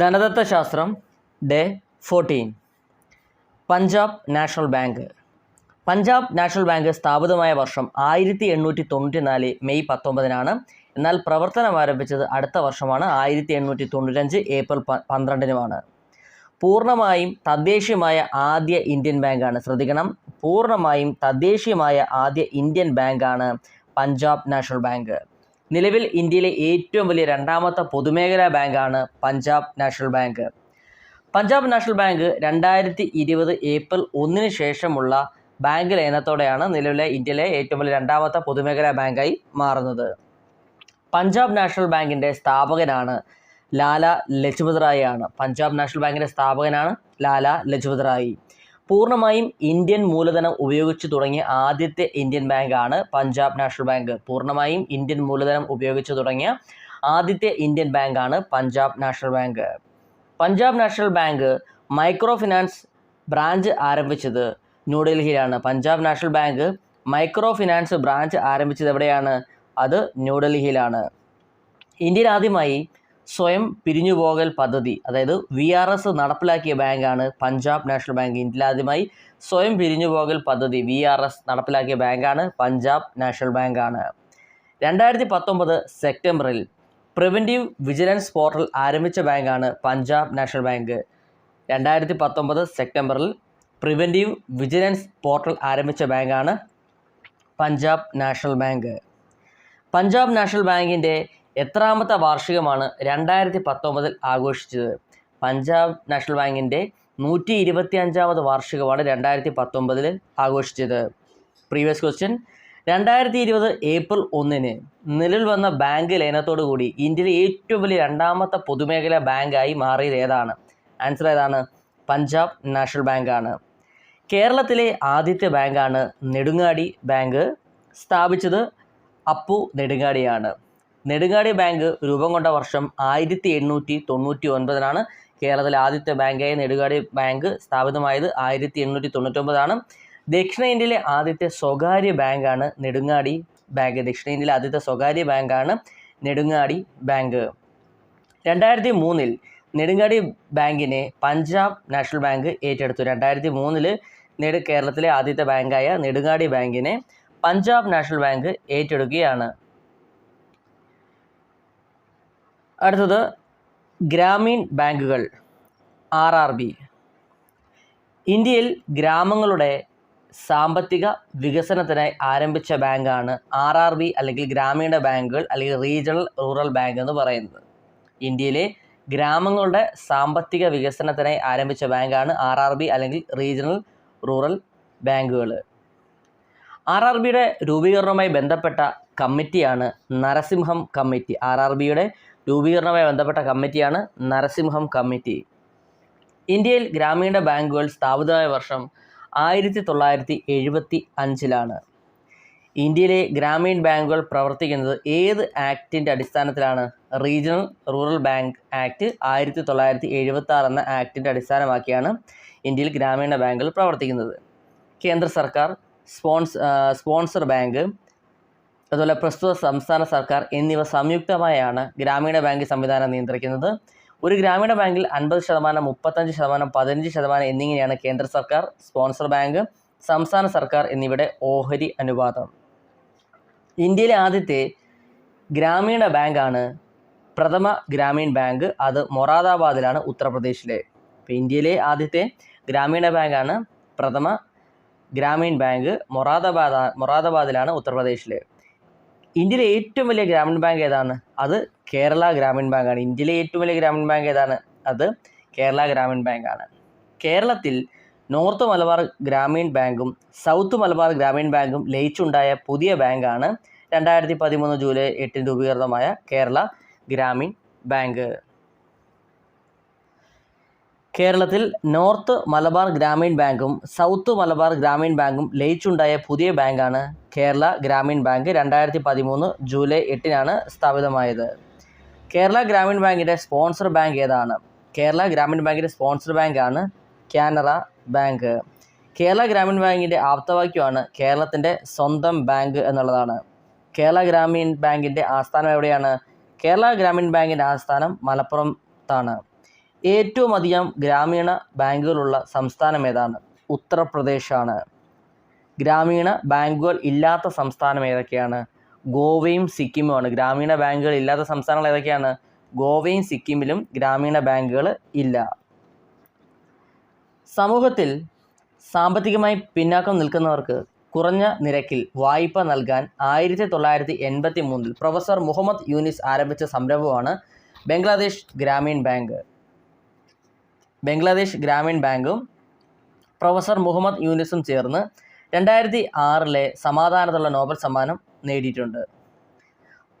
ധനതത്വശാസ്ത്രം day fourteen Punjab national bank. Punjab national bank സ്ഥാപിതമായ വർഷം ആയിരത്തി എണ്ണൂറ്റി തൊണ്ണൂറ്റി നാല് മെയ് പത്തൊമ്പതിനാണ്. എന്നാൽ പ്രവർത്തനം ആരംഭിച്ചത് അടുത്ത വർഷമാണ് ആയിരത്തി എണ്ണൂറ്റി തൊണ്ണൂറ്റഞ്ച് ഏപ്രിൽ പന്ത്രണ്ടിനുമാണ്. പൂർണമായും തദ്ദേശീയമായ ആദ്യ ഇന്ത്യൻ ബാങ്കാണ്. ശ്രദ്ധിക്കണം പൂർണമായും തദ്ദേശീയമായ ആദ്യ ഇന്ത്യൻ ബാങ്കാണ് പഞ്ചാബ് നാഷണൽ ബാങ്ക്. നിലവിൽ ഇന്ത്യയിലെ ഏറ്റവും വലിയ രണ്ടാമത്തെ പൊതുമേഖലാ ബാങ്കാണ് Punjab national bank. Punjab national bank രണ്ടായിരത്തി ഇരുപത് ഏപ്രിൽ ഒന്നിന് ശേഷമുള്ള ബാങ്ക് ലയനത്തോടെയാണ് നിലവിലെ ഇന്ത്യയിലെ ഏറ്റവും വലിയ രണ്ടാമത്തെ പൊതുമേഖലാ ബാങ്കായി മാറുന്നത്. പഞ്ചാബ് നാഷണൽ ബാങ്കിന്റെ സ്ഥാപകനാണ് ലാല ലജ്പത് റായി ആണ് പഞ്ചാബ് നാഷണൽ ബാങ്കിന്റെ സ്ഥാപകനാണ് ലാല ലജ്പത് റായ്. പൂർണമായും ഇന്ത്യൻ മൂലധനം ഉപയോഗിച്ച് തുടങ്ങിയ ആദ്യത്തെ ഇന്ത്യൻ ബാങ്കാണ് പഞ്ചാബ് നാഷണൽ ബാങ്ക്. പൂർണമായും ഇന്ത്യൻ മൂലധനം ഉപയോഗിച്ച് തുടങ്ങിയ ആദ്യത്തെ ഇന്ത്യൻ ബാങ്കാണ് Punjab national bank. Punjab national bank micro finance branch ആരംഭിച്ചത് ന്യൂഡൽഹിയിലാണ്. Punjab national bank micro finance branch ആരംഭിച്ചത് എവിടെയാണ്? അത് ന്യൂഡൽഹിയിലാണ്. ഇന്ത്യയിൽ ആദ്യമായി സ്വയം പിരിഞ്ഞുപോകൽ പദ്ധതി അതായത് വി ആർ എസ് നടപ്പിലാക്കിയ ബാങ്കാണ് പഞ്ചാബ് നാഷണൽ ബാങ്ക് ഇന്ത്യയിൽ ആദ്യമായി സ്വയം പിരിഞ്ഞുപോകൽ പദ്ധതി വി ആർ എസ് നടപ്പിലാക്കിയ ബാങ്കാണ് പഞ്ചാബ് നാഷണൽ ബാങ്കാണ്. രണ്ടായിരത്തി പത്തൊമ്പത് സെപ്റ്റംബറിൽ പ്രിവന്റീവ് വിജിലൻസ് പോർട്ടൽ ആരംഭിച്ച ബാങ്കാണ് പഞ്ചാബ് നാഷണൽ ബാങ്ക്. രണ്ടായിരത്തി പത്തൊമ്പത് സെപ്റ്റംബറിൽ പ്രിവന്റീവ് വിജിലൻസ് പോർട്ടൽ ആരംഭിച്ച ബാങ്കാണ് Punjab national bank. Punjab national ബാങ്കിന്റെ എത്രാമത്തെ വാർഷികമാണ് രണ്ടായിരത്തി പത്തൊമ്പതിൽ ആഘോഷിച്ചത്. പഞ്ചാബ് നാഷണൽ ബാങ്കിന്റെ നൂറ്റി ഇരുപത്തി അഞ്ചാമത് വാർഷികമാണ് രണ്ടായിരത്തി പത്തൊമ്പതിൽ ആഘോഷിച്ചത്. പ്രീവിയസ് ക്വസ്റ്റ്യൻ രണ്ടായിരത്തി ഇരുപത് ഏപ്രിൽ ഒന്നിന് നിലവിൽ വന്ന ബാങ്ക് ലയനത്തോടു കൂടി ഇന്ത്യയിലെ ഏറ്റവും വലിയ രണ്ടാമത്തെ പൊതുമേഖലാ ബാങ്കായി മാറിയത് ഏതാണ്? ആൻസർ ഏതാണ്? പഞ്ചാബ് നാഷണൽ ബാങ്കാണ്. കേരളത്തിലെ ആദ്യത്തെ ബാങ്കാണ് നെടുങ്ങാടി ബാങ്ക്. സ്ഥാപിച്ചത് അപ്പു നെടുങ്ങാടിയാണ്. നെടുങ്ങാടി ബാങ്ക് രൂപം കൊണ്ട വർഷം ആയിരത്തി എണ്ണൂറ്റി തൊണ്ണൂറ്റി ഒൻപതിനാണ് കേരളത്തിലെ ആദ്യത്തെ ബാങ്കായ നെടുങ്ങാടി ബാങ്ക് സ്ഥാപിതമായത് ആയിരത്തി എണ്ണൂറ്റി തൊണ്ണൂറ്റൊമ്പതാണ് ദക്ഷിണേന്ത്യയിലെ ആദ്യത്തെ സ്വകാര്യ ബാങ്കാണ് നെടുങ്ങാടി ബാങ്ക്. ദക്ഷിണേന്ത്യയിലെ ആദ്യത്തെ സ്വകാര്യ ബാങ്കാണ് നെടുങ്ങാടി ബാങ്ക്. രണ്ടായിരത്തി മൂന്നിൽ നെടുങ്ങാടി ബാങ്കിനെ പഞ്ചാബ് നാഷണൽ ബാങ്ക് ഏറ്റെടുത്തു. രണ്ടായിരത്തി മൂന്നിൽ നെടു കേരളത്തിലെ ആദ്യത്തെ ബാങ്കായ നെടുങ്ങാടി ബാങ്കിനെ പഞ്ചാബ് നാഷണൽ ബാങ്ക് ഏറ്റെടുക്കുകയാണ്. അടുത്തത് ഗ്രാമീൺ ബാങ്കുകൾ ആർ ആർ ബി. ഇന്ത്യയിൽ ഗ്രാമങ്ങളുടെ സാമ്പത്തിക വികസനത്തിനായി ആരംഭിച്ച ബാങ്കാണ് ആർ ആർ ബി അല്ലെങ്കിൽ ഗ്രാമീണ ബാങ്കുകൾ അല്ലെങ്കിൽ റീജിയണൽ റൂറൽ ബാങ്ക് എന്ന് പറയുന്നത്. ഇന്ത്യയിലെ ഗ്രാമങ്ങളുടെ സാമ്പത്തിക വികസനത്തിനായി ആരംഭിച്ച ബാങ്കാണ് ആർ ആർ ബി അല്ലെങ്കിൽ റീജിയണൽ റൂറൽ ബാങ്കുകൾ. ആർ ആർ ബിയുടെ രൂപീകരണവുമായി ബന്ധപ്പെട്ട കമ്മിറ്റിയാണ് നരസിംഹം കമ്മിറ്റി. ആർ ആർ ബിയുടെ രൂപീകരണവുമായി ബന്ധപ്പെട്ട കമ്മിറ്റിയാണ് നരസിംഹം കമ്മിറ്റി. ഇന്ത്യയിൽ ഗ്രാമീണ ബാങ്കുകൾ സ്ഥാപിതമായ വർഷം ആയിരത്തി തൊള്ളായിരത്തി എഴുപത്തി അഞ്ചിലാണ് ഇന്ത്യയിലെ ഗ്രാമീൺ ബാങ്കുകൾ പ്രവർത്തിക്കുന്നത് ഏത് ആക്ടിന്റെ അടിസ്ഥാനത്തിലാണ്? റീജിയണൽ റൂറൽ ബാങ്ക് ആക്ട് ആയിരത്തി തൊള്ളായിരത്തി എഴുപത്തി ആറ് എന്ന ആക്ടിന്റെ അടിസ്ഥാനമാക്കിയാണ് ഇന്ത്യയിൽ ഗ്രാമീണ ബാങ്കുകൾ പ്രവർത്തിക്കുന്നത്. കേന്ദ്ര സർക്കാർ സ്പോൺസ് സ്പോൺസർ ബാങ്ക് അതുപോലെ പ്രസ്തുത സംസ്ഥാന സർക്കാർ എന്നിവ സംയുക്തമായാണ് ഗ്രാമീണ ബാങ്ക് സംവിധാനം നിയന്ത്രിക്കുന്നത്. ഒരു ഗ്രാമീണ ബാങ്കിൽ അൻപത് ശതമാനം മുപ്പത്തഞ്ച് ശതമാനം പതിനഞ്ച് ശതമാനം എന്നിങ്ങനെയാണ് കേന്ദ്ര സർക്കാർ സ്പോൺസർ ബാങ്ക് സംസ്ഥാന സർക്കാർ എന്നിവയുടെ ഓഹരി അനുപാതം. ഇന്ത്യയിലെ ആദ്യത്തെ ഗ്രാമീണ ബാങ്കാണ് പ്രഥമ ഗ്രാമീൺ ബാങ്ക്. അത് മൊറാദാബാദിലാണ് ഉത്തർപ്രദേശിലെ. ഇപ്പോൾ ഇന്ത്യയിലെ ആദ്യത്തെ ഗ്രാമീണ ബാങ്കാണ് പ്രഥമ ഗ്രാമീൺ ബാങ്ക്. മൊറാദാബാദ മൊറാദാബാദിലാണ് ഉത്തർപ്രദേശിലെ. ഇന്ത്യയിലെ ഏറ്റവും വലിയ ഗ്രാമീൺ ബാങ്ക് ഏതാണ്? അത് കേരള ഗ്രാമീൺ ബാങ്കാണ് ഇന്ത്യയിലെ ഏറ്റവും വലിയ ഗ്രാമീൺ ബാങ്ക് ഏതാണ്? അത് കേരള ഗ്രാമീൺ ബാങ്കാണ് കേരളത്തിൽ നോർത്ത് മലബാർ ഗ്രാമീൺ ബാങ്കും സൗത്ത് മലബാർ ഗ്രാമീൺ ബാങ്കും ലയിച്ചുണ്ടായ പുതിയ ബാങ്കാണ് രണ്ടായിരത്തി പതിമൂന്ന് ജൂലൈ എട്ടിന് രൂപീകൃതമായ കേരള ഗ്രാമീൺ ബാങ്ക്. കേരളത്തിൽ നോർത്ത് മലബാർ ഗ്രാമീൺ ബാങ്കും സൗത്ത് മലബാർ ഗ്രാമീൺ ബാങ്കും ലയിച്ചുണ്ടായ പുതിയ ബാങ്കാണ് കേരള ഗ്രാമീൺ ബാങ്ക് രണ്ടായിരത്തി പതിമൂന്ന് ജൂലൈ എട്ടിനാണ് സ്ഥാപിതമായത്. കേരള ഗ്രാമീൺ ബാങ്കിന്റെ സ്പോൺസർ ബാങ്ക് ഏതാണ്? കേരള ഗ്രാമീൺ ബാങ്കിന്റെ സ്പോൺസർ ബാങ്കാണ് കാനറ ബാങ്ക്. കേരള ഗ്രാമീൺ ബാങ്കിന്റെ ആപ്തവാക്യമാണ് കേരളത്തിന്റെ സ്വന്തം ബാങ്ക് എന്നുള്ളതാണ്. കേരള ഗ്രാമീൺ ബാങ്കിന്റെ ആസ്ഥാനം എവിടെയാണ്? കേരള ഗ്രാമീൺ ബാങ്കിന്റെ ആസ്ഥാനം മലപ്പുറത്താണ്. ഏറ്റവും അധികം ഗ്രാമീണ ബാങ്കുകളുള്ള സംസ്ഥാനം ഏതാണ്? ഉത്തർപ്രദേശാണ്. ഗ്രാമീണ ബാങ്കുകൾ ഇല്ലാത്ത സംസ്ഥാനം ഏതൊക്കെയാണ്? ഗോവയും സിക്കിമുമാണ്. ഗ്രാമീണ ബാങ്കുകൾ ഇല്ലാത്ത സംസ്ഥാനങ്ങൾ ഏതൊക്കെയാണ്? ഗോവയും സിക്കിമിലും ഗ്രാമീണ ബാങ്കുകൾ ഇല്ല. സമൂഹത്തിൽ സാമ്പത്തികമായി പിന്നാക്കം നിൽക്കുന്നവർക്ക് കുറഞ്ഞ നിരക്കിൽ വായ്പ നൽകാൻ ആയിരത്തി തൊള്ളായിരത്തി എൺപത്തി മൂന്നിൽ പ്രൊഫസർ മുഹമ്മദ് യൂനിസ് ആരംഭിച്ച സംരംഭമാണ് ബംഗ്ലാദേശ് ഗ്രാമീൺ ബാങ്ക്. ബംഗ്ലാദേശ് ഗ്രാമീൺ ബാങ്കും പ്രൊഫസർ മുഹമ്മദ് യൂനിസും ചേർന്ന് രണ്ടായിരത്തി ആറിലെ സമാധാനത്തുള്ള നോബൽ സമ്മാനം നേടിയിട്ടുണ്ട്.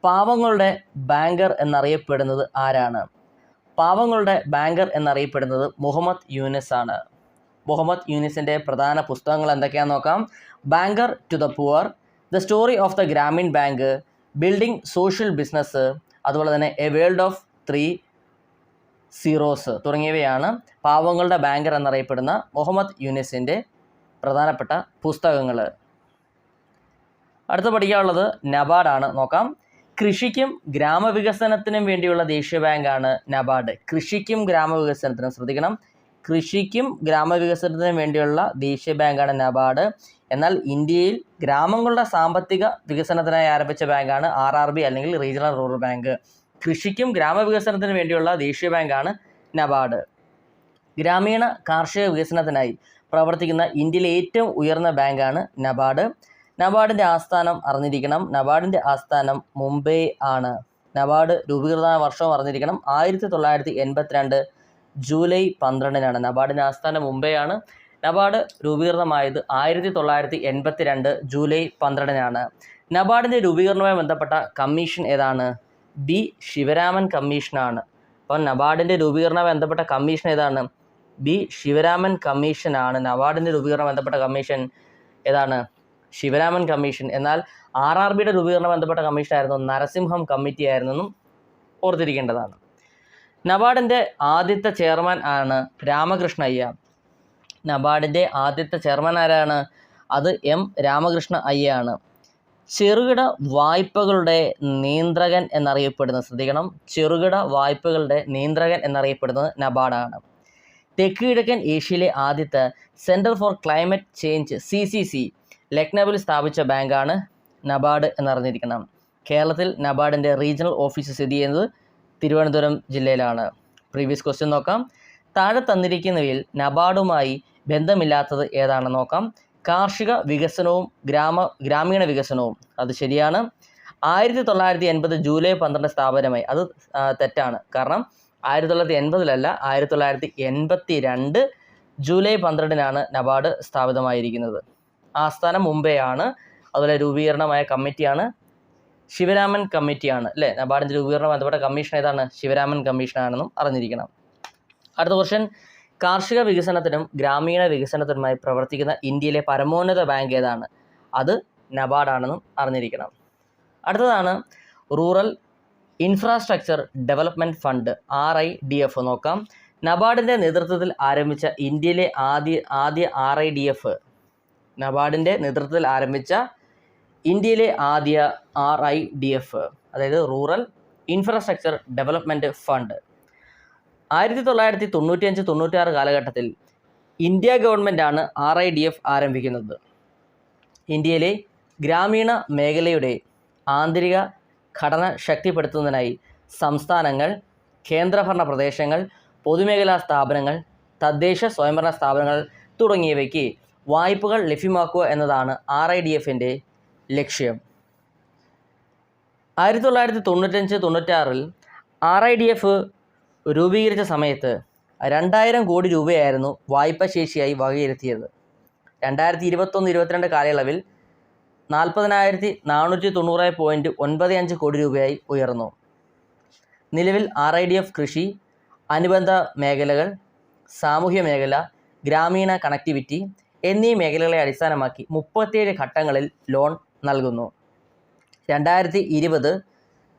പാവങ്ങളുടെ ബാങ്കർ എന്നറിയപ്പെടുന്നത് ആരാണ്? പാവങ്ങളുടെ ബാങ്കർ എന്നറിയപ്പെടുന്നത് മുഹമ്മദ് യൂനിസ് ആണ്. മുഹമ്മദ് യൂനിസിന്റെ പ്രധാന പുസ്തകങ്ങൾ എന്തൊക്കെയാണെന്ന് നോക്കാം. Banker to the poor the story of the Grameen bank building social business അതുപോലെ തന്നെ a world of three zeros തുടങ്ങിയവയാണ് പാവങ്ങളുടെ ബാങ്കർ എന്നറിയപ്പെടുന്ന മുഹമ്മദ് യൂനിസിന്റെ പ്രധാനപ്പെട്ട പുസ്തകങ്ങൾ. അടുത്ത പഠിക്കാനുള്ളത് നബാർഡാണ് നോക്കാം. കൃഷിക്കും ഗ്രാമവികസനത്തിനും വേണ്ടിയുള്ള ദേശീയ ബാങ്കാണ് നബാർഡ്. കൃഷിക്കും ഗ്രാമവികസനത്തിനും ശ്രദ്ധിക്കണം. കൃഷിക്കും ഗ്രാമവികസനത്തിനും വേണ്ടിയുള്ള ദേശീയ ബാങ്കാണ് നബാർഡ്. എന്നാൽ ഇന്ത്യയിൽ ഗ്രാമങ്ങളുടെ സാമ്പത്തിക വികസനത്തിനായി ആരംഭിച്ച ബാങ്കാണ് ആർ അല്ലെങ്കിൽ റീജിയണൽ റൂറൽ ബാങ്ക്. കൃഷിക്കും ഗ്രാമവികസനത്തിനും വേണ്ടിയുള്ള ദേശീയ ബാങ്കാണ് നബാർഡ്. ഗ്രാമീണ കാർഷിക വികസനത്തിനായി പ്രവർത്തിക്കുന്ന ഇന്ത്യയിലെ ഏറ്റവും ഉയർന്ന ബാങ്കാണ് നബാർഡ്. നബാർഡിന്റെ ആസ്ഥാനം അറിഞ്ഞിരിക്കണം. നബാർഡിന്റെ ആസ്ഥാനം മുംബൈ ആണ്. നബാർഡ് രൂപീകൃത വർഷവും അറിഞ്ഞിരിക്കണം. ആയിരത്തി തൊള്ളായിരത്തി എൺപത്തിരണ്ട് ജൂലൈ പന്ത്രണ്ടിനാണ് നബാർഡിന്റെ ആസ്ഥാനം മുംബൈ ആണ്. നബാർഡ് രൂപീകൃതമായത് ആയിരത്തി തൊള്ളായിരത്തി എൺപത്തിരണ്ട് ജൂലൈ പന്ത്രണ്ടിനാണ്. നബാർഡിന്റെ രൂപീകരണവുമായി ബന്ധപ്പെട്ട കമ്മീഷൻ ഏതാണ്? ബി ശിവരാമൻ കമ്മീഷനാണ്. അപ്പോൾ നബാർഡിന്റെ രൂപീകരണവുമായി ബന്ധപ്പെട്ട കമ്മീഷൻ ഏതാണ്? ബി ശിവരാമൻ കമ്മീഷനാണ്. നബാർഡിന്റെ രൂപീകരണം ബന്ധപ്പെട്ട കമ്മീഷൻ ഏതാണ്? ശിവരാമൻ കമ്മീഷൻ. എന്നാൽ ആർ ആർ ബിയുടെ രൂപീകരണം ബന്ധപ്പെട്ട കമ്മീഷനായിരുന്നു നരസിംഹം കമ്മിറ്റി ആയിരുന്നു എന്നും ഓർത്തിരിക്കേണ്ടതാണ്. നബാർഡിന്റെ ആദ്യത്തെ ചെയർമാൻ ആണ് രാമകൃഷ്ണ അയ്യ നബാർഡിന്റെ ആദ്യത്തെ ചെയർമാൻ ആരാണ്? അത് എം രാമകൃഷ്ണ അയ്യ ആണ്. ചെറുകിട വായ്പകളുടെ നിയന്ത്രകൻ എന്നറിയപ്പെടുന്നത് ശ്രദ്ധിക്കണം. ചെറുകിട വായ്പകളുടെ നിയന്ത്രകൻ എന്നറിയപ്പെടുന്നത് നബാർഡാണ്. തെക്ക് കിഴക്കൻ ഏഷ്യയിലെ ആദ്യത്തെ centre for climate change C C C ലക്നൌവിൽ സ്ഥാപിച്ച ബാങ്കാണ് നബാർഡ് എന്നറിഞ്ഞിരിക്കണം. കേരളത്തിൽ നബാർഡിന്റെ റീജിയണൽ ഓഫീസ് സ്ഥിതി ചെയ്യുന്നത് തിരുവനന്തപുരം ജില്ലയിലാണ്. പ്രീവിയസ് ക്വസ്റ്റ്യൻ നോക്കാം. താഴെ തന്നിരിക്കുന്നവയിൽ നബാർഡുമായി ബന്ധമില്ലാത്തത് ഏതാണെന്ന് നോക്കാം. കാർഷിക വികസനവും ഗ്രാമ ഗ്രാമീണ വികസനവും. അത് ശരിയാണ്. ആയിരത്തി തൊള്ളായിരത്തി എൺപത് ജൂലൈ പന്ത്രണ്ട് സ്ഥാപനമായി. അത് തെറ്റാണ്. കാരണം ആയിരത്തി തൊള്ളായിരത്തി എൺപതിലല്ല ആയിരത്തി തൊള്ളായിരത്തി എൺപത്തി രണ്ട് ജൂലൈ പന്ത്രണ്ടിനാണ് നബാർഡ് സ്ഥാപിതമായിരിക്കുന്നത്. ആസ്ഥാനം മുംബൈ ആണ് അതുപോലെ രൂപീകരണമായ കമ്മിറ്റിയാണ്. ശിവരാമൻ കമ്മിറ്റിയാണ് അല്ലേ? നബാർഡിന്റെ രൂപീകരണം ബന്ധപ്പെട്ട കമ്മീഷൻ ഏതാണ്? ശിവരാമൻ കമ്മീഷനാണെന്നും അറിഞ്ഞിരിക്കണം. അടുത്ത ക്വസ്റ്റ്യൻ കാർഷിക വികസനത്തിനും ഗ്രാമീണ വികസനത്തിനുമായി പ്രവർത്തിക്കുന്ന ഇന്ത്യയിലെ പരമോന്നത ബാങ്ക് ഏതാണ്? അത് നബാർഡാണെന്നും അറിഞ്ഞിരിക്കണം. അടുത്തതാണ് rural infrastructure development fund R I D F. നോക്കാം. നബാർഡിന്റെ നേതൃത്വത്തിൽ ആരംഭിച്ച ഇന്ത്യയിലെ ആദ്യ ആദ്യ ആർ ഐ ഡി എഫ്. നബാർഡിന്റെ നേതൃത്വത്തിൽ ആരംഭിച്ച ഇന്ത്യയിലെ ആദ്യ ആർ ഐ ഡി എഫ്. അതായത് റൂറൽ ഇൻഫ്രാസ്ട്രക്ചർ ഡെവലപ്മെന്റ് ഫണ്ട്. ആയിരത്തി തൊള്ളായിരത്തി തൊണ്ണൂറ്റിയഞ്ച് തൊണ്ണൂറ്റാറ് കാലഘട്ടത്തിൽ ഇന്ത്യ ഗവൺമെന്റാണ് ആർ ഐ ഡി എഫ് ആരംഭിക്കുന്നത്. ഇന്ത്യയിലെ ഗ്രാമീണ മേഖലയുടെ ആന്തരിക ഘടന ശക്തിപ്പെടുത്തുന്നതിനായി സംസ്ഥാനങ്ങൾ കേന്ദ്രഭരണ പ്രദേശങ്ങൾ പൊതുമേഖലാ സ്ഥാപനങ്ങൾ തദ്ദേശ സ്വയംഭരണ സ്ഥാപനങ്ങൾ തുടങ്ങിയവയ്ക്ക് വായ്പകൾ ലഭ്യമാക്കുക എന്നതാണ് ആർ ഐ ഡി എഫിന്റെ ലക്ഷ്യം. ആയിരത്തി തൊള്ളായിരത്തി തൊണ്ണൂറ്റഞ്ച് തൊണ്ണൂറ്റാറിൽ ആർ ഐ ഡി എഫ് രൂപീകരിച്ച സമയത്ത് രണ്ടായിരം കോടി രൂപയായിരുന്നു വായ്പാ ശേഷിയായി വകയിരുത്തിയത്. രണ്ടായിരത്തി ഇരുപത്തൊന്ന് ഇരുപത്തിരണ്ട് കാലയളവിൽ നാൽപ്പതിനായിരത്തി നാനൂറ്റി തൊണ്ണൂറ് പോയിന്റ് ഒൻപത് അഞ്ച് കോടി രൂപയായി ഉയർന്നു. നിലവിൽ ആർ ഐ ഡി എഫ് കൃഷി അനുബന്ധ മേഖലകൾ സാമൂഹ്യ മേഖല ഗ്രാമീണ കണക്ടിവിറ്റി എന്നീ മേഖലകളെ അടിസ്ഥാനമാക്കി മുപ്പത്തിയേഴ് ഘട്ടങ്ങളിൽ ലോൺ നൽകുന്നു. രണ്ടായിരത്തി ഇരുപത്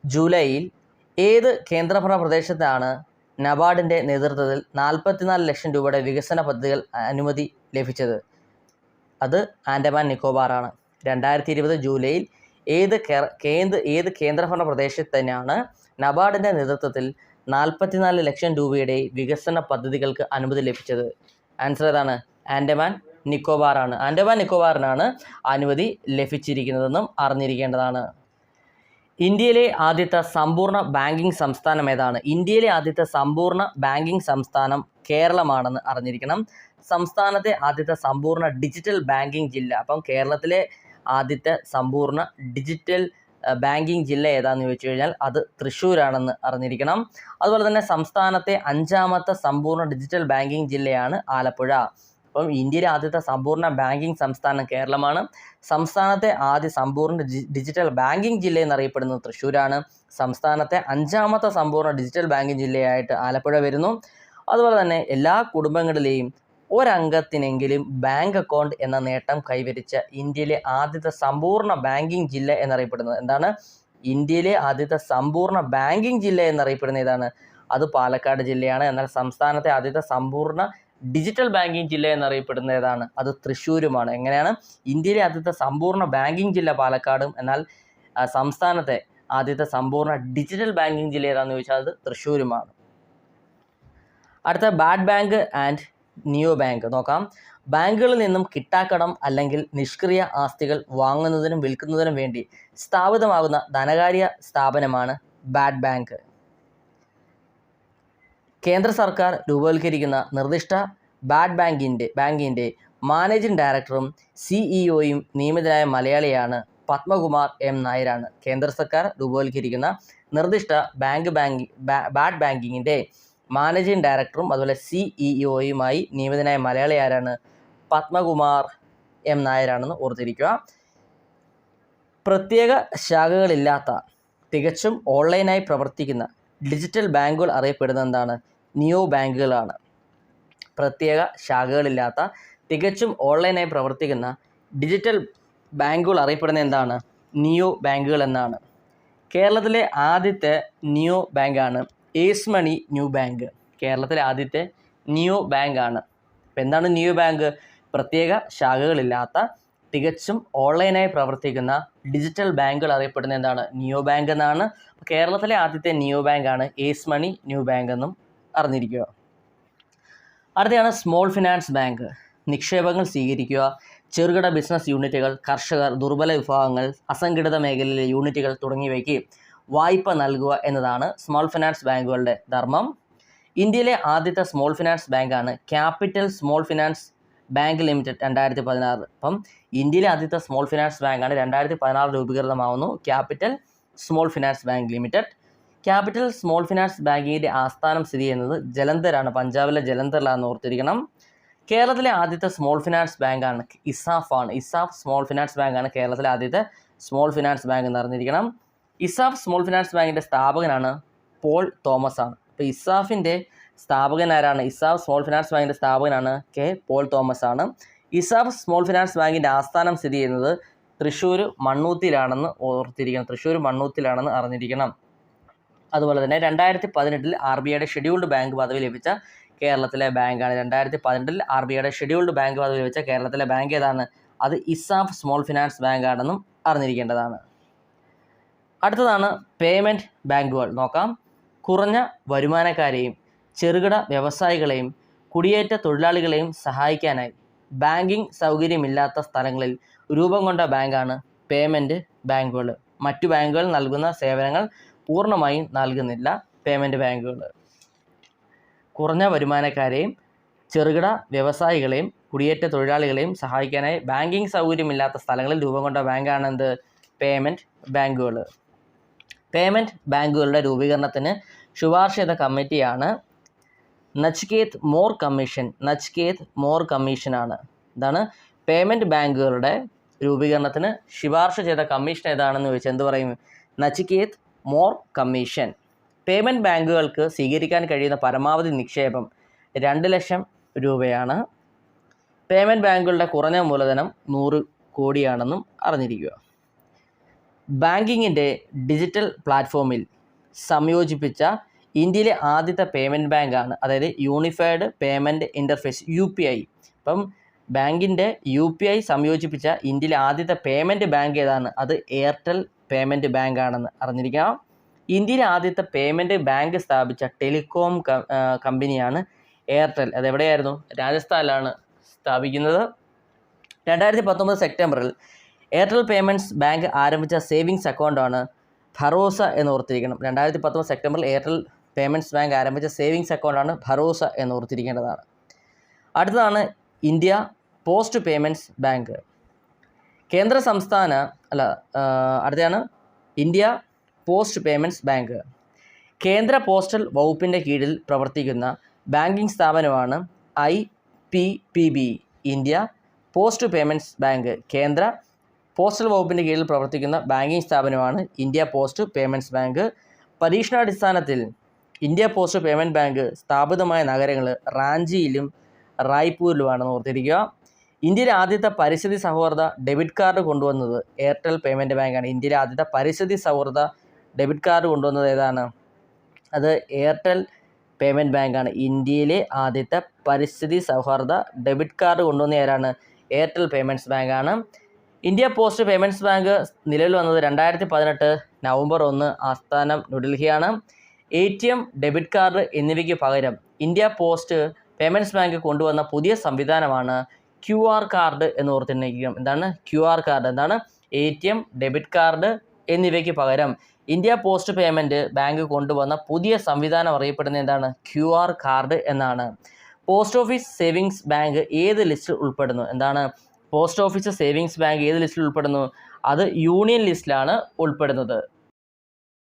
ജൂലൈയിൽ ഏത് കേന്ദ്രഭരണ പ്രദേശത്താണ് നബാർഡിന്റെ നേതൃത്വത്തിൽ നാൽപ്പത്തിനാല് ലക്ഷം രൂപയുടെ വികസന പദ്ധതികൾ അനുമതി ലഭിച്ചത് അത് ആൻഡമാൻ നിക്കോബാറാണ്. രണ്ടായിരത്തി ഇരുപത് ജൂലൈയിൽ ഏത് കേന്ദ്ര ഏത് കേന്ദ്രഭരണ പ്രദേശത്ത് തന്നെയാണ് നബാർഡിന്റെ നേതൃത്വത്തിൽ നാൽപ്പത്തിനാല് ലക്ഷം രൂപയുടെ വികസന പദ്ധതികൾക്ക് അനുമതി ലഭിച്ചത്? ആൻസർ ഏതാണ്? ആൻഡമാൻ നിക്കോബാറാണ്. ആൻഡമാൻ നിക്കോബാറിനാണ് അനുമതി ലഭിച്ചിരിക്കുന്നതെന്നും അറിഞ്ഞിരിക്കേണ്ടതാണ്. ഇന്ത്യയിലെ ആദ്യത്തെ സമ്പൂർണ ബാങ്കിംഗ് സംസ്ഥാനം ഏതാണ്? ഇന്ത്യയിലെ ആദ്യത്തെ സമ്പൂർണ ബാങ്കിംഗ് സംസ്ഥാനം കേരളമാണെന്ന് അറിഞ്ഞിരിക്കണം. സംസ്ഥാനത്തെ ആദ്യത്തെ സമ്പൂർണ ഡിജിറ്റൽ ബാങ്കിംഗ് ജില്ല. അപ്പം കേരളത്തിലെ ആദ്യത്തെ സമ്പൂർണ ഡിജിറ്റൽ ബാങ്കിംഗ് ജില്ല ഏതാണെന്ന് ചോദിച്ചു കഴിഞ്ഞാൽ അത് തൃശ്ശൂരാണെന്ന് അറിഞ്ഞിരിക്കണം. അതുപോലെ തന്നെ സംസ്ഥാനത്തെ അഞ്ചാമത്തെ സമ്പൂർണ ഡിജിറ്റൽ ബാങ്കിംഗ് ജില്ലയാണ് ആലപ്പുഴ. അപ്പം ഇന്ത്യയിലെ ആദ്യത്തെ സമ്പൂർണ ബാങ്കിംഗ് സംസ്ഥാനം കേരളമാണ്. സംസ്ഥാനത്തെ ആദ്യ സമ്പൂർണ ഡിജിറ്റൽ ബാങ്കിംഗ് ജില്ല എന്നറിയപ്പെടുന്നത് തൃശ്ശൂരാണ്. സംസ്ഥാനത്തെ അഞ്ചാമത്തെ സമ്പൂർണ ഡിജിറ്റൽ ബാങ്കിംഗ് ജില്ലയായിട്ട് ആലപ്പുഴ വരുന്നു. അതുപോലെ തന്നെ എല്ലാ കുടുംബങ്ങളിലെയും ഒരംഗത്തിനെങ്കിലും ബാങ്ക് അക്കൗണ്ട് എന്ന നേട്ടം കൈവരിച്ച ഇന്ത്യയിലെ ആദ്യത്തെ സമ്പൂർണ ബാങ്കിംഗ് ജില്ല എന്നറിയപ്പെടുന്നത് എന്താണ്? ഇന്ത്യയിലെ ആദ്യത്തെ സമ്പൂർണ ബാങ്കിംഗ് ജില്ല എന്നറിയപ്പെടുന്ന ഇതാണ് അത് പാലക്കാട് ജില്ലയാണ്. എന്നാൽ സംസ്ഥാനത്തെ ആദ്യത്തെ സമ്പൂർണ ഡിജിറ്റൽ ബാങ്കിങ് ജില്ല എന്നറിയപ്പെടുന്ന ഏതാണ് അത് തൃശ്ശൂരുമാണ്. എങ്ങനെയാണ്? ഇന്ത്യയിലെ ആദ്യത്തെ സമ്പൂർണ ബാങ്കിങ് ജില്ല പാലക്കാടും എന്നാൽ സംസ്ഥാനത്തെ ആദ്യത്തെ സമ്പൂർണ ഡിജിറ്റൽ ബാങ്കിങ് ജില്ല ഏതാണെന്ന് ചോദിച്ചാൽ അത് തൃശ്ശൂരുമാണ്. അടുത്ത bad bank and neo bank. നോക്കാം. ബാങ്കുകളിൽ നിന്നും കിട്ടാക്കടം അല്ലെങ്കിൽ നിഷ്ക്രിയ ആസ്തികൾ വാങ്ങുന്നതിനും വിൽക്കുന്നതിനും വേണ്ടി സ്ഥാപിതമാകുന്ന ധനകാര്യ സ്ഥാപനമാണ് ബാഡ് ബാങ്ക്. കേന്ദ്ര സർക്കാർ രൂപവൽക്കരിക്കുന്ന നിർദ്ദിഷ്ട ബാഡ് ബാങ്കിന്റെ ബാങ്കിന്റെ മാനേജിംഗ് ഡയറക്ടറും സിഇഒയും നിയമിതനായ മലയാളിയാണ് പത്മകുമാർ എം നായരാണ്. കേന്ദ്ര സർക്കാർ രൂപവൽക്കരിക്കുന്ന നിർദ്ദിഷ്ട ബാങ്ക് ബാങ്ക് ബാഡ് ബാങ്കിങ്ങിന്റെ മാനേജിംഗ് ഡയറക്ടറും അതുപോലെ സിഇഒയുമായി നിയമിതനായ മലയാളി ആരാണ്? പത്മകുമാർ എം നായരാണെന്ന് ഓർത്തിരിക്കുക. പ്രത്യേക ശാഖകളില്ലാത്ത തികച്ചും ഓൺലൈനായി പ്രവർത്തിക്കുന്ന ഡിജിറ്റൽ ബാങ്കുകൾ അറിയപ്പെടുന്ന എന്താണ്? നിയോ ബാങ്കുകളാണ്. പ്രത്യേക ശാഖകളില്ലാത്ത തികച്ചും ഓൺലൈനായി പ്രവർത്തിക്കുന്ന ഡിജിറ്റൽ ബാങ്കുകൾ അറിയപ്പെടുന്ന എന്താണ്? നിയോ ബാങ്കുകൾ എന്നാണ്. കേരളത്തിലെ ആദ്യത്തെ നിയോ ബാങ്കാണ് ഏസ് മണി ന്യൂ ബാങ്ക്. കേരളത്തിലെ ആദ്യത്തെ നിയോ ബാങ്കാണ്. അപ്പം എന്താണ് നിയോ ബാങ്ക്? പ്രത്യേക ശാഖകളില്ലാത്ത തികച്ചും ഓൺലൈനായി പ്രവർത്തിക്കുന്ന ഡിജിറ്റൽ ബാങ്കുകൾ അറിയപ്പെടുന്ന എന്താണ്? നിയോ ബാങ്ക് എന്നാണ്. കേരളത്തിലെ ആദ്യത്തെ നിയോ ബാങ്കാണ് ഏസ് മണി ന്യൂ ബാങ്ക് എന്നും അറിഞ്ഞിരിക്കുക. അടുത്തയാണ് സ്മോൾ ഫിനാൻസ് ബാങ്ക് നിക്ഷേപങ്ങൾ സ്വീകരിക്കുക. ചെറുകിട ബിസിനസ് യൂണിറ്റുകൾ കർഷകർ ദുർബല വിഭാഗങ്ങൾ അസംഘടിത മേഖലയിലെ യൂണിറ്റുകൾ തുടങ്ങിയവയ്ക്ക് വായ്പ നൽകുക എന്നതാണ് സ്മോൾ ഫിനാൻസ് ബാങ്കുകളുടെ ധർമ്മം. ഇന്ത്യയിലെ ആദ്യത്തെ സ്മോൾ ഫിനാൻസ് ബാങ്കാണ് capital small finance bank limited രണ്ടായിരത്തി പതിനാറ് അപ്പം ഇന്ത്യയിലെ ആദ്യത്തെ സ്മോൾ ഫിനാൻസ് ബാങ്കാണ് രണ്ടായിരത്തി പതിനാറ് രൂപീകൃതമാവുന്നു. Capital small finance bank limited capital small finance ബാങ്കിന്റെ ആസ്ഥാനം സ്ഥിതി ചെയ്യുന്നത് ജലന്ധറാണ് പഞ്ചാബിലെ ജലന്ധറിലാണെന്ന് ഓർത്തിരിക്കണം. കേരളത്തിലെ ആദ്യത്തെ സ്മോൾ ഫിനാൻസ് ബാങ്കാണ് ഇസാഫ് ആണ്. ഇസാഫ് സ്മോൾ ഫിനാൻസ് ബാങ്കാണ് കേരളത്തിലെ ആദ്യത്തെ സ്മോൾ ഫിനാൻസ് ബാങ്ക് എന്ന് അറിഞ്ഞിരിക്കണം. ഇസാഫ് സ്മോൾ ഫിനാൻസ് ബാങ്കിന്റെ സ്ഥാപകനാണ് പോൾ തോമസ് ആണ്. അപ്പോൾ ഇസാഫിന്റെ സ്ഥാപകൻ ആരാണ്? ഇസാഫ് സ്മോൾ ഫിനാൻസ് ബാങ്കിന്റെ സ്ഥാപകനാണ് കെ പോൾ തോമസ് ആണ്. ഇസാഫ് സ്മോൾ ഫിനാൻസ് ബാങ്കിന്റെ ആസ്ഥാനം സ്ഥിതി ചെയ്യുന്നത് തൃശ്ശൂർ മണ്ണൂത്തിലാണെന്ന് ഓർത്തിരിക്കണം. തൃശ്ശൂർ മണ്ണൂത്തിലാണെന്ന് അറിഞ്ഞിരിക്കണം. അതുപോലെ തന്നെ രണ്ടായിരത്തി പതിനെട്ടിൽ ആർ ബി ഐയുടെ ഷെഡ്യൂൾഡ് ബാങ്ക് പദവി ലഭിച്ച കേരളത്തിലെ ബാങ്കാണ്. രണ്ടായിരത്തി പതിനെട്ടിൽ ആർ ബി ഐയുടെ ഷെഡ്യൂൾഡ് ബാങ്ക് പദവി ലഭിച്ച കേരളത്തിലെ ബാങ്ക് ഏതാണ്? അത് ഇസാഫ് സ്മോൾ ഫിനാൻസ് ബാങ്കാണെന്നും അറിഞ്ഞിരിക്കേണ്ടതാണ്. അടുത്തതാണ് പേയ്മെന്റ് ബാങ്കുകൾ. നോക്കാം. കുറഞ്ഞ വരുമാനക്കാരെയും ചെറുകിട വ്യവസായികളെയും കുടിയേറ്റ തൊഴിലാളികളെയും സഹായിക്കാനായി ബാങ്കിംഗ് സൗകര്യമില്ലാത്ത സ്ഥലങ്ങളിൽ രൂപം കൊണ്ട ബാങ്കാണ് പേയ്മെന്റ് ബാങ്കുകൾ. മറ്റു ബാങ്കുകൾ നൽകുന്ന സേവനങ്ങൾ പൂർണമായും നൽകുന്നില്ല പേയ്മെന്റ് ബാങ്കുകൾ. കുറഞ്ഞ വരുമാനക്കാരെയും ചെറുകിട വ്യവസായികളെയും കുടിയേറ്റ തൊഴിലാളികളെയും സഹായിക്കാനായി ബാങ്കിങ് സൗകര്യമില്ലാത്ത സ്ഥലങ്ങളിൽ രൂപം കൊണ്ട ബാങ്കാണ് എന്ത്? പേയ്മെന്റ് ബാങ്കുകൾ. പേയ്മെന്റ് ബാങ്കുകളുടെ രൂപീകരണത്തിന് ശുപാർശ ചെയ്ത കമ്മിറ്റിയാണ് നച്കേത് മോർ കമ്മീഷൻ. നച്കേത് മോർ കമ്മീഷനാണ്. ഇതാണ് പേയ്മെന്റ് ബാങ്കുകളുടെ രൂപീകരണത്തിന് ശുപാർശ ചെയ്ത കമ്മീഷൻ ഏതാണെന്ന് ചോദിച്ചാൽ എന്ത് പറയും? നച്ചിക്കേത് മോർ കമ്മീഷൻ. പേയ്മെന്റ് ബാങ്കുകൾക്ക് സ്വീകരിക്കാൻ കഴിയുന്ന പരമാവധി നിക്ഷേപം രണ്ട് ലക്ഷം രൂപയാണ്. പേയ്മെന്റ് ബാങ്കുകളുടെ കുറഞ്ഞ മൂലധനം നൂറ് കോടിയാണെന്നും അറിഞ്ഞിരിക്കുക. ബാങ്കിങ്ങിന്റെ ഡിജിറ്റൽ പ്ലാറ്റ്ഫോമിൽ സംയോജിപ്പിച്ച ഇന്ത്യയിലെ ആദ്യത്തെ പേയ്മെന്റ് ബാങ്കാണ്. അതായത് unified payment interface U P I. അപ്പം ബാങ്കിന്റെ യു പി ഐ സംയോജിപ്പിച്ച ഇന്ത്യയിലെ ആദ്യത്തെ പേയ്മെന്റ് ബാങ്ക് ഏതാണ്? അത് എയർടെൽ പേയ്മെന്റ് ബാങ്ക് ആണെന്ന് അറിഞ്ഞിരിക്കാം. ഇന്ത്യയിലെ ആദ്യത്തെ പേയ്മെന്റ് ബാങ്ക് സ്ഥാപിച്ച ടെലികോം കമ്പനിയാണ് എയർടെൽ. അതെവിടെയായിരുന്നു രാജസ്ഥാനിലാണ് സ്ഥാപിക്കുന്നത്. രണ്ടായിരത്തി പത്തൊമ്പത് സെപ്റ്റംബറിൽ എയർടെൽ പേയ്മെന്റ്സ് ബാങ്ക് ആരംഭിച്ച സേവിങ്സ് അക്കൗണ്ടാണ് ഭറോസ എന്ന് ഓർത്തിരിക്കണം. രണ്ടായിരത്തി പത്തൊമ്പത് സെപ്റ്റംബറിൽ എയർടെൽ പേയ്മെന്റ്സ് ബാങ്ക് ആരംഭിച്ച സേവിങ്സ് അക്കൗണ്ടാണ് ഭറോസ എന്ന് ഓർത്തിരിക്കേണ്ടതാണ്. അടുത്തതാണ് ഇന്ത്യ പോസ്റ്റ് പേയ്മെന്റ്സ് ബാങ്ക്. കേന്ദ്ര സംസ്ഥാന അല്ല അടുത്തതാണ് ഇന്ത്യ പോസ്റ്റ് പേയ്മെന്റ്സ് ബാങ്ക്. കേന്ദ്ര പോസ്റ്റൽ വകുപ്പിന്റെ കീഴിൽ പ്രവർത്തിക്കുന്ന ബാങ്കിംഗ് സ്ഥാപനമാണ് I P P B India post payments bank. കേന്ദ്ര പോസ്റ്റൽ വകുപ്പിന്റെ കീഴിൽ പ്രവർത്തിക്കുന്ന ബാങ്കിംഗ് സ്ഥാപനമാണ് ഇന്ത്യ പോസ്റ്റ് പേയ്മെന്റ്സ് ബാങ്ക്. പരീക്ഷണാടിസ്ഥാനത്തിൽ ഇന്ത്യ പോസ്റ്റ് പേയ്മെന്റ് ബാങ്ക് സ്ഥാപിതമായ നഗരങ്ങൾ റാഞ്ചിയിലും റായ്പൂരിലുമാണെന്ന് ഓർത്തിരിക്കുക. ഇന്ത്യയിലെ ആദ്യത്തെ പരിസ്ഥിതി സൗഹൃദ ഡെബിറ്റ് കാർഡ് കൊണ്ടുവന്നത് എയർടെൽ പേയ്മെന്റ് ബാങ്കാണ്. ഇന്ത്യയിലെ ആദ്യത്തെ പരിസ്ഥിതി സൗഹൃദ ഡെബിറ്റ് കാർഡ് കൊണ്ടുവന്നത് ഏതാണ്? അത് എയർടെൽ പേയ്മെന്റ് ബാങ്കാണ്. ഇന്ത്യയിലെ ആദ്യത്തെ പരിസ്ഥിതി സൗഹാർദ്ദ ഡെബിറ്റ് കാർഡ് കൊണ്ടുവന്ന ആരാണ് എയർടെൽ പേയ്മെന്റ്സ് ബാങ്കാണ്. ഇന്ത്യ പോസ്റ്റ് പേയ്മെന്റ്സ് ബാങ്ക് നിലവിൽ വന്നത് രണ്ടായിരത്തി പതിനെട്ട് നവംബർ ഒന്ന് ആസ്ഥാനം ന്യൂഡൽഹിയാണ്. A T M debit card എന്നിവയ്ക്ക് പകരം ഇന്ത്യ പോസ്റ്റ് പേയ്മെന്റ്സ് ബാങ്ക് കൊണ്ടുവന്ന പുതിയ സംവിധാനമാണ് ക്യു ആർ കാർഡ് എന്ന് ഓർത്തിരിക്കും എന്താണ്? ക്യു ആർ കാർഡ് എന്താണ്? A T M debit card എന്നിവയ്ക്ക് പകരം ഇന്ത്യ പോസ്റ്റ് പേയ്മെന്റ് ബാങ്ക് കൊണ്ടുവന്ന പുതിയ സംവിധാനം അറിയപ്പെടുന്ന എന്താണ്? ക്യു ആർ കാർഡ് എന്നാണ്. പോസ്റ്റ് ഓഫീസ് സേവിങ്സ് ബാങ്ക് ഏത് ലിസ്റ്റിൽ ഉൾപ്പെടുന്നു? എന്താണ്? പോസ്റ്റ് ഓഫീസ് സേവിങ്സ് ബാങ്ക് ഏത് ലിസ്റ്റിൽ ഉൾപ്പെടുന്നു? അത് യൂണിയൻ ലിസ്റ്റിലാണ് ഉൾപ്പെടുന്നത്.